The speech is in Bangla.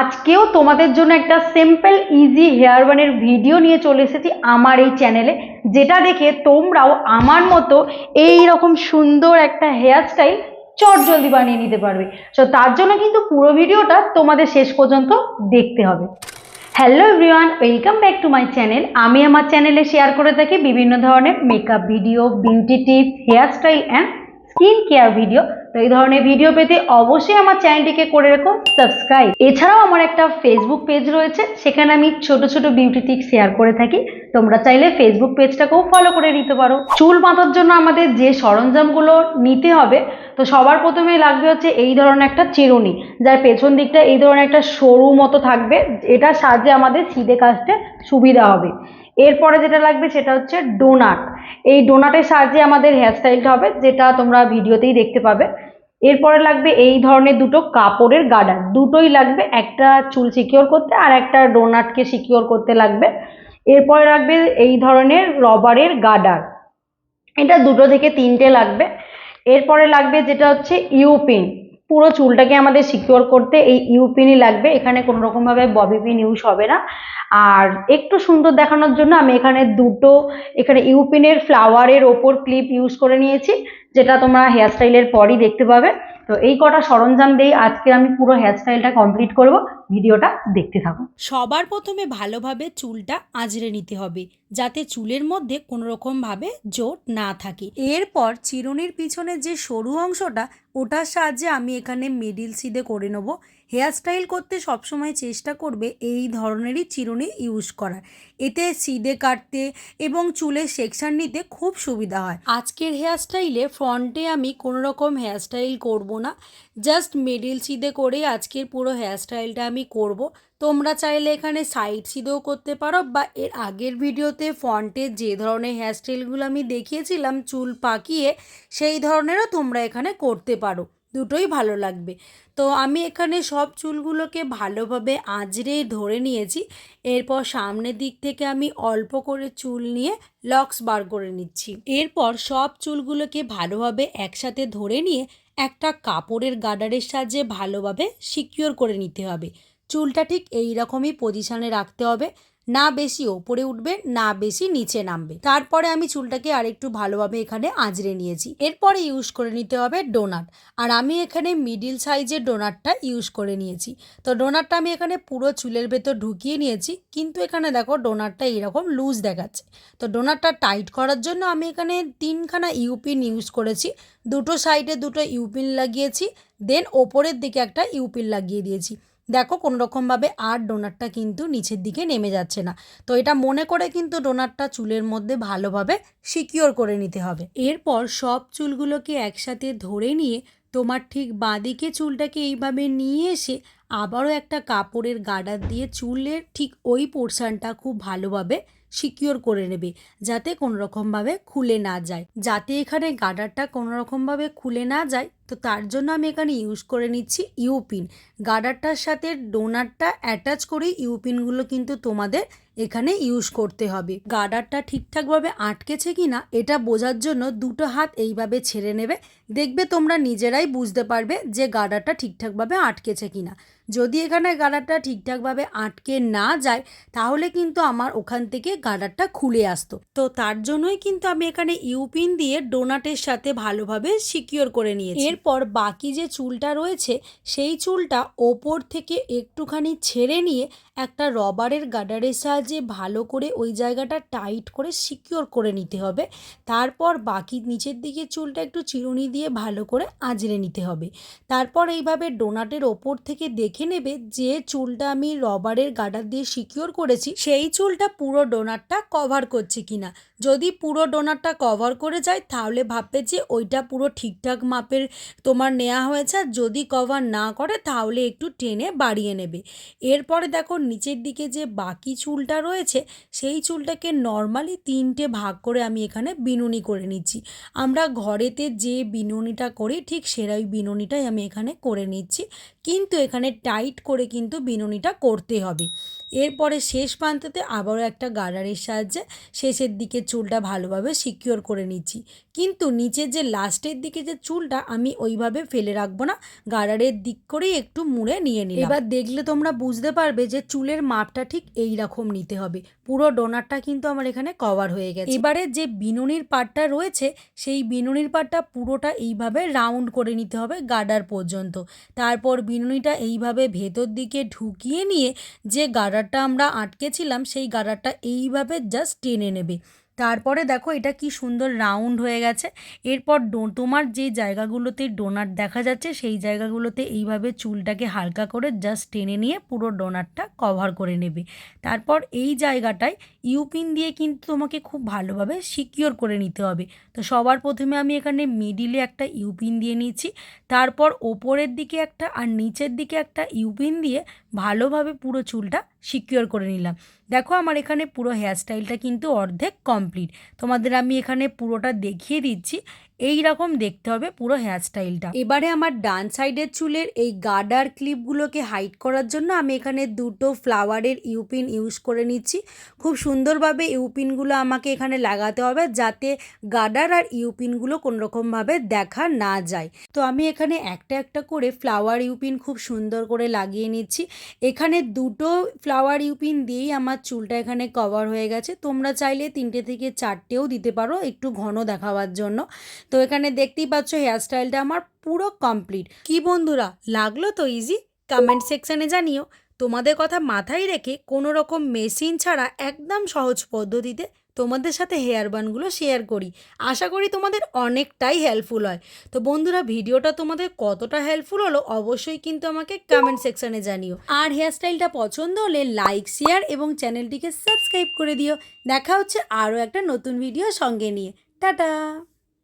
আজকেও তোমাদের জন্য একটা সিম্পল ইজি হেয়ার বানের ভিডিও নিয়ে চলে এসেছি আমার এই চ্যানেলে যেটা দেখে তোমরাও আমার মতো এই রকম সুন্দর একটা হেয়ার স্টাইল চট জলদি বানিয়ে নিতে পারবে। সো তার জন্য কিন্তু পুরো ভিডিওটা তোমাদের শেষ পর্যন্ত দেখতে হবে। Hello everyone welcome back to my channel আমি আমার চ্যানেলে শেয়ার করে থাকি বিভিন্ন ধরনের makeup video beauty tips hair style and skin care video তো এই ধরনের ভিডিও পেতে অবশ্যই আমার চ্যানেলটিকে করে রেখো সাবস্ক্রাইব এছাড়াও আমার একটা ফেসবুক পেজ রয়েছে, সেখানে আমি ছোট ছোট বিউটি টিপস শেয়ার করে থাকি। তোমরা চাইলে ফেসবুক পেজটাকেও ফলো করে নিতে পারো। চুল বাঁধার জন্য আমাদের যে সরঞ্জামগুলো নিতে হবে, তো সবার প্রথমেই লাগবে হচ্ছে এই ধরনের একটা চিরুনি, যার পেছন দিকটা এই ধরনের একটা সরু মতো থাকবে এটার সাহায্যে আমাদের সিধে কাজতে সুবিধা হবে। এরপরে যেটা লাগবে সেটা হচ্ছে ডোনাট এই ডোনাটের সাহায্যে আমাদের হেয়ার স্টাইলটা হবে, যেটা তোমরা ভিডিওতেই দেখতে পাবে। এরপরে লাগবে এই ধরনের দুটো কাপড়ের গার্ডার। দুটোই লাগবে, একটা চুল সিকিওর করতে আর একটা ডোনাটকে সিকিওর করতে লাগবে। এরপরে লাগবে এই ধরনের রবারের গার্ডার। এটা দুটো থেকে তিনটে লাগবে। এরপরে লাগবে যেটা হচ্ছে ইউপিন পুরো চুলটাকে আমাদের সিকিওর করতে এই ইউপিনই লাগবে। এখানে কোনো রকমভাবে ববি পিন ইউজ হবে না। আর একটু সুন্দর দেখানোর জন্য আমি এখানে দুটো, এখানে ইউপিনের ফ্লাওয়ারের ওপর ক্লিপ ইউজ করে নিয়েছি। যেটা তোমরা হেয়ার স্টাইলের পরই দেখতে পাবে। তো এই কটা সরঞ্জাম দিয়ে আজকে আমি পুরো হেয়ার স্টাইলটা কমপ্লিট করব। ভিডিওটা দেখতে থাকো। সবার প্রথমে ভালোভাবে চুলটা আঁচড়ে নিতে হবে, যাতে চুলের মধ্যে কোনো রকমভাবে জোট না থাকে। এরপর চিরুনির পিছনে যে সরু অংশটা, ওটার সাহায্যে আমি এখানে মিডিল সিদে করে নেব। হেয়ার স্টাইল করতে সবসময় চেষ্টা করবে এই ধরনেরই চিরুনি ইউজ করার। এতে সিদে কাটতে এবং চুলের সেকশন নিতে খুব সুবিধা হয়। আজকের হেয়ার স্টাইলে ফ্রন্টে আমি কোনো রকম হেয়ারস্টাইল করব না। জাস্ট মিডিল সিদে করে আজকের পুরো হেয়ারস্টাইলটা আমি করব। তোমরা চাইলে এখানে সাইড সিদেও করতে পারো বা এর আগের ভিডিওতে ফ্রন্টে যে ধরনের হেয়ারস্টাইলগুলো আমি দেখিয়েছিলাম, চুল পাকিয়ে সেই ধরনেরও তোমরা এখানে করতে পারো। দুটোই ভালো লাগবে। তো আমি এখানে সব চুলগুলোকে ভালোভাবে আঁচড়ে ধরে নিয়েছি। এরপর সামনের দিক থেকে আমি অল্প করে চুল নিয়ে লক্স বার করে নিচ্ছি। এরপর সব চুলগুলোকে ভালোভাবে একসাথে ধরে নিয়ে একটা কাপড়ের গার্ডারের সাহায্যে ভালোভাবে সিকিওর করে নিতে হবে। চুলটা ঠিক এই রকমই পজিশনে রাখতে হবে। না বেশি ওপরে উঠবে, না বেশি নিচে নামবে। তারপরে আমি চুলটাকে আরেকটু ভালোভাবে এখানে আঁচড়ে নিয়েছি। এরপরে ইউজ করে নিতে হবে ডোনাট আর আমি এখানে মিডিল সাইজের ডোনাটটা ইউজ করে নিয়েছি। তো ডোনাটটা আমি এখানে পুরো চুলের ভেতর ঢুকিয়ে নিয়েছি। কিন্তু এখানে দেখো ডোনাটটা এরকম লুজ দেখাচ্ছে। তো ডোনাটটা টাইট করার জন্য আমি এখানে তিনখানা ইউপিন ইউজ করেছি। দুটো সাইডে দুটো ইউপিন লাগিয়েছি। দেন ওপরের দিকে একটা ইউপিন লাগিয়ে দিয়েছি। দেখো, কোনোরকমভাবে আর ডোনারটা কিন্তু নিচের দিকে নেমে যাচ্ছে না। তো এটা মনে করে কিন্তু ডোনারটা চুলের মধ্যে ভালোভাবে সিকিওর করে নিতে হবে। এরপর সব চুলগুলোকে একসাথে ধরে নিয়ে তোমার ঠিক বাঁদিকে চুলটাকে এইভাবে নিয়ে এসে আবারও একটা কাপড়ের গার্ডার দিয়ে চুলের ঠিক ওই পোর্শনটা খুব ভালোভাবে সিকিওর করে নেবে, যাতে কোনো রকমভাবে খুলে না যায়। যাতে এখানে গার্ডারটা কোনো রকমভাবে খুলে না যায়, তো তার জন্য আমি এখানে ইউজ করে নিচ্ছি ইউপিন গার্ডারটার সাথে ডোনারটা অ্যাটাচ করে ইউপিনগুলো কিন্তু তোমাদের এখানে ইউজ করতে হবে। গার্ডারটা ঠিকঠাকভাবে আটকেছে কি না এটা বোঝার জন্য দুটো হাত এইভাবে ছেড়ে নেবে। দেখবে তোমরা নিজেরাই বুঝতে পারবে যে গার্ডারটা ঠিকঠাকভাবে আটকেছে কি না যদি এখানে গার্ডারটা ঠিকঠাকভাবে আটকে না যায়, তাহলে কিন্তু আমার ওখান থেকে গার্ডারটা খুলে আসতো। তো তার জন্যই কিন্তু আমি এখানে ইউপিন দিয়ে ডোনাটের সাথে ভালোভাবে সিকিওর করে নিয়েছি। এরপর বাকি যে চুলটা রয়েছে, সেই চুলটা ওপর থেকে একটুখানি ছেড়ে নিয়ে একটা রবারের গার্ডারের সাহায্যে ভালো করে ওই জায়গাটা টাইট করে সিকিওর করে নিতে হবে। তারপর বাকি নিচের দিকে চুলটা একটু চিরুনি দিয়ে ভালো করে আঁচড়ে নিতে হবে। তারপর এইভাবে ডোনাটের ওপর থেকে দেখে নেবে যে চুলটা আমি রবারের গার্ডার দিয়ে সিকিওর করেছি, সেই চুলটা পুরো ডোনারটা কভার করছে কিনা। যদি পুরো ডোনারটা কভার করে যায়, তাহলে ভাববে যে ওইটা পুরো ঠিকঠাক মাপের তোমার নেওয়া হয়েছে, আর যদি কভার না করে, তাহলে একটু টেনে বাড়িয়ে নেবে। এরপরে দেখো, নিচের দিকে যে বাকি চুলটা রয়েছে, সেই চুলটাকে নর্মালি তিনটে ভাগ করে আমি এখানে বিনুনি করে নিচ্ছি। আমরা ঘরেতে যে বিনুনিটা করি, ঠিক সেরাই বিনুনিটাই আমি এখানে করে নিচ্ছি। কিন্তু এখানে টাইট করে কিন্তু বিননিটা করতে হবে। এরপরে শেষ প্রান্ততে আবারও একটা গার্ডারের সাহায্যে শেষের দিকে চুলটা ভালোভাবে সিকিওর করে নিচ্ছি। কিন্তু নিচের যে লাস্টের দিকে যে চুলটা আমি ওইভাবে ফেলে রাখব না গার্ডারের দিক করেই একটু মুড়ে নিয়ে নিই এবার দেখলে তোমরা বুঝতে পারবে যে চুলের মাপটা ঠিক এই রকম নিতে হবে। পুরো ডোনারটা কিন্তু আমার এখানে কভার হয়ে গেছে। এবারে যে বিনুনির পাটটা রয়েছে সেই বিনুনির পাটটা পুরোটা এইভাবে রাউন্ড করে নিতে হবে গার্ডার পর্যন্ত। তারপর বিনুনিটা এইভাবে ভেতর দিকে ঢুকিয়ে নিয়ে যে গার্ডারটা আমরা আটকেছিলাম, সেই গার্ডারটা এইভাবে জাস্ট টেনে নেবে। তারপরে দেখো এটা কি সুন্দর রাউন্ড হয়ে গেছে। এরপর ডো, তোমার যে জায়গাগুলোতে ডোনাট দেখা যাচ্ছে, সেই জায়গাগুলোতে এইভাবে চুলটাকে হালকা করে জাস্ট টেনে নিয়ে পুরো ডোনাটটা কভার করে নেবে। তারপর এই জায়গাটায় ইউপিন দিয়ে কিন্তু তোমাকে খুব ভালোভাবে সিকিওর করে নিতে হবে। তো সবার প্রথমে আমি এখানে মিডিলে একটা ইউপিন দিয়ে নিয়েছি। তারপর ওপরের দিকে একটা আর নিচের দিকে একটা ইউপিন দিয়ে ভালোভাবে পুরো চুলটা সিকিওর করে নিলাম। দেখো আমার এখানে পুরো হেয়ার স্টাইলটা কিন্তু অর্ধেক কমপ্লিট তোমাদের আমি এখানে পুরোটা দেখিয়ে দিচ্ছি। এই রকম দেখতে হবে পুরো হেয়ার স্টাইলটা এবারে আমার ডান সাইডের চুলের এই গার্ডার ক্লিপগুলোকে হাইড করার জন্য আমি এখানে দুটো ফ্লাওয়ারের ইউপিন ইউজ করে নিচ্ছি। খুব সুন্দরভাবে ইউপিনগুলো আমাকে এখানে লাগাতে হবে যাতে গার্ডার আর ইউপিনগুলো কোনোরকমভাবে দেখা না যায়। তো আমি এখানে একটা একটা করে ফ্লাওয়ার ইউপিন খুব সুন্দর করে লাগিয়ে নিচ্ছি। এখানে দুটো ফ্লাওয়ার ইউপিন দিয়েই আমার চুলটা এখানে কভার হয়ে গেছে। তোমরা চাইলে তিনটে থেকে চারটেও দিতে পারো একটু ঘন দেখাবার জন্য। তো এখানে দেখতেই পাচ্ছ হেয়ারস্টাইলটা আমার পুরো কমপ্লিট কি বন্ধুরা, লাগল তো ইজি কমেন্ট সেকশানে জানিও। তোমাদের কথা মাথায় রেখে কোনো রকম মেশিন ছাড়া একদম সহজ পদ্ধতিতে তোমাদের সাথে হেয়ার বানগুলো শেয়ার করি। আশা করি তোমাদের অনেকটাই হেল্পফুল হয়। তো বন্ধুরা, ভিডিওটা তোমাদের কতটা হেল্পফুল হলো অবশ্যই কিন্তু আমাকে কমেন্ট সেকশানে জানিও। আর হেয়ারস্টাইলটা পছন্দ হলে লাইক শেয়ার এবং চ্যানেলটিকে সাবস্ক্রাইব করে দিও। দেখা হচ্ছে আরও একটা নতুন ভিডিও সঙ্গে নিয়ে। টাটা!